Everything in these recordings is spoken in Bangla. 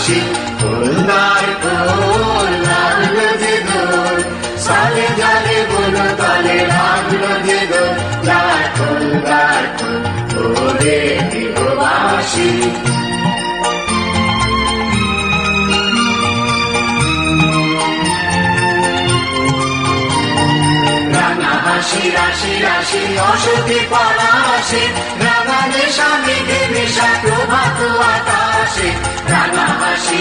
বাসি খুলনার কোল লাগল যে দোল সালে জালে বলো তালে লাগল যে দোল গার খোল ওরে গৃহবাসী রাঙা রাশি রাশি অসতি পলাশে রাঙালে স্বামী দেবেশা প্রভাত আকাশে। হাসি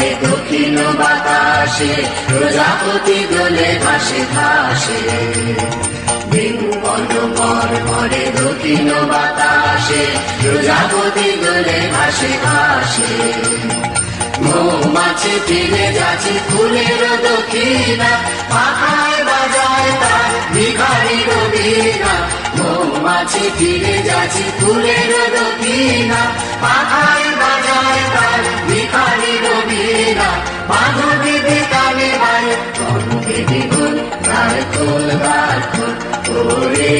মরে দক্ষিণ বাতাসে, প্রজাপতি দোলে ঘাসে হিন্দু বনমর মরে দক্ষিণ বাতাসে, প্রজাপতি দোলে ঘাসে ঘাসে মৌমাছি ফিরে যাচ্ছে ফুলের দক্ষিণা পাখায় বাজায় তার ভিখারি রবিনা মৌমাছি ফিরে যাচ্ছি ফুলের দক্ষিণা পাখায় বাজায় তার বিকালে রবিনা মাধবী বেকালে বাড়ে দেবী গুল গার খোল। গার খোল ওরে